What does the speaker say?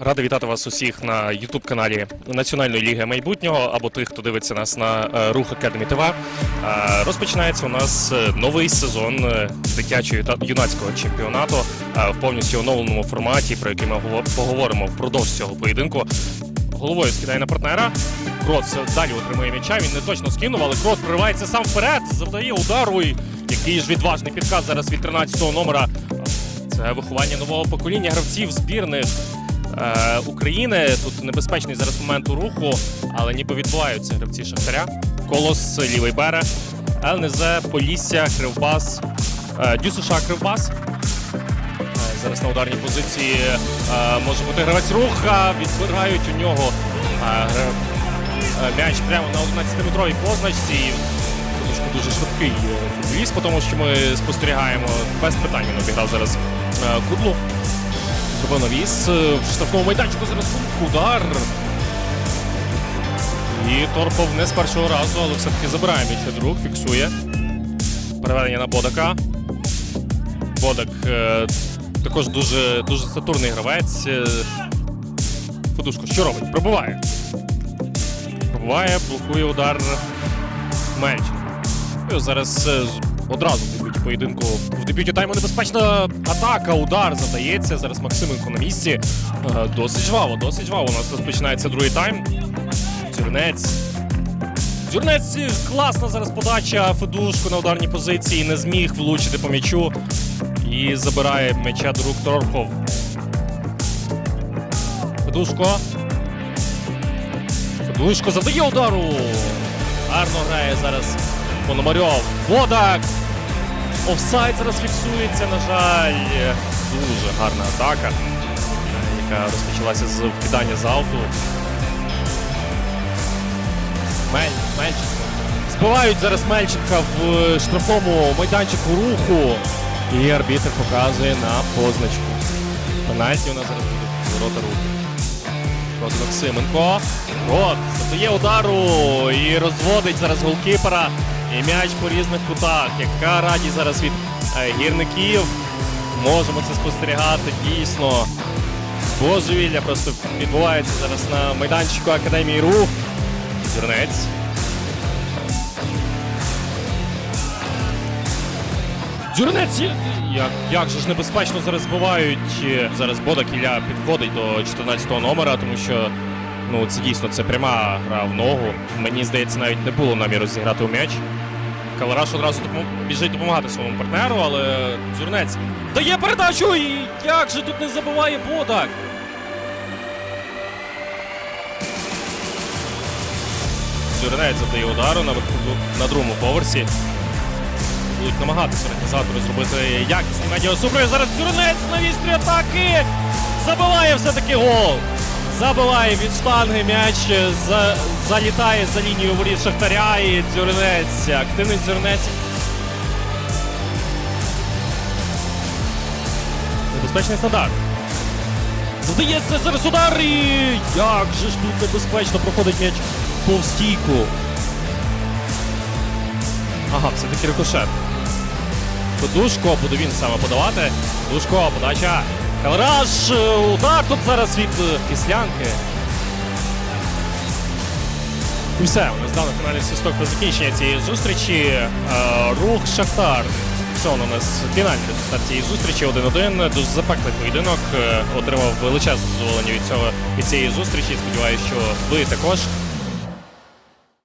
Радий вітати вас усіх на youtube каналі Національної ліги майбутнього або тих, хто дивиться нас на е, Рух Академі ТВ. Е, Розпочинається у нас е, новий сезон дитячого та юнацького чемпіонату в повністю оновленому форматі, про який ми говор- поговоримо впродовж цього поєдинку. Головою скидає на партнера. Крот далі отримує м'яча. Він не точно скинув, але Крот проривається сам вперед, завдає удару. І який ж відважний підкат зараз від 13-го номера. Це виховання нового покоління гравців збірних України. Тут небезпечний зараз момент у руху, але ніби відбуваються гравці Шахтаря. Колос, лівий берег, ЛНЗ, Полісся, Кривбас, е, Дюсуша, Кривбас. Е, Зараз на ударній позиції е, може бути гравець руха. Відбирають у нього е, е, м'яч прямо на 11-метровій позначці. Дуже швидкий е, футболіст, тому що ми спостерігаємо. Без питань він обіграв зараз е, кудлу. Зробив навіс. е, В штрафному майданчику зараз удар. І Торпов не з першого разу, але все-таки забирає м'яч від фіксує. Переведення на Бодака. Бодак е, також дуже, дуже сатурний гравець. Федушко, що робить? Пробиває. Пробиває, блокує удар Мельченко. Зараз е, одразу в дебюті поєдинку в дебюті тайму небезпечна атака, удар задається. Зараз Максименко на місці. Е, Досить жваво, досить жваво. У нас розпочинається другий тайм. Дзюрнець. Дзюрнець е, класна зараз подача. Федушко на ударній позиції не зміг влучити по м'ячу. І забирає м'яча до рук Торхов. Федушко. Федушко завдає удару. Гарно грає зараз Пономарьов. Бодак. Офсайд зараз фіксується, на жаль. Дуже гарна атака, яка розпочалася з вкидання з. Мель, Мельченко. Збивають зараз Мельченка в е, штрафному майданчику руху. І арбітр показує на позначку. Пенальті у нас зараз буде ворота руху. Рот Максименко. Рот завдає удару і розводить зараз голкіпера. І м'яч по різних кутах. Яка радість зараз від е, гірників. Можемо це спостерігати дійсно. Божевілля просто відбувається зараз на майданчику Академії Рух. Зірнець. Дзюрнець! Як, як же ж небезпечно зараз збивають. Е, Зараз Бода Кіля підходить до 14-го номера, тому що ну, це дійсно це пряма гра в ногу. Мені здається, навіть не було наміру зіграти у м'яч. Калараш одразу біжить допомагати своєму партнеру, але Дзюрнець дає передачу! І як же тут не забиває Бодак? Дзюрнець завдає удару на, на другому поверсі будуть намагатися організатори зробити якісний медіасупровід. Зараз Дзюрнець на вістрі атаки. Забиває все-таки гол. Забиває від штанги м'яч, за, залітає за лінію воріт Шахтаря і Дзюрнець. Активний Дзюрнець. Небезпечний стандарт. Здається, зараз удар і як же ж тут небезпечно проходить м'яч повз стійку. Ага, все-таки рикошет. Душко буде він саме подавати. Душко, подача. Калраш, е, удар тут зараз від е, кислянки. І все, у нас дав фінальний свисток про закінчення цієї зустрічі. Е, Рух Шахтар. Зафіксовано у нас фінальний результат цієї зустрічі 1-1. Дуже запеклий поєдинок. Отримав величезне задоволення від цього від цієї зустрічі. Сподіваюся, що ви також.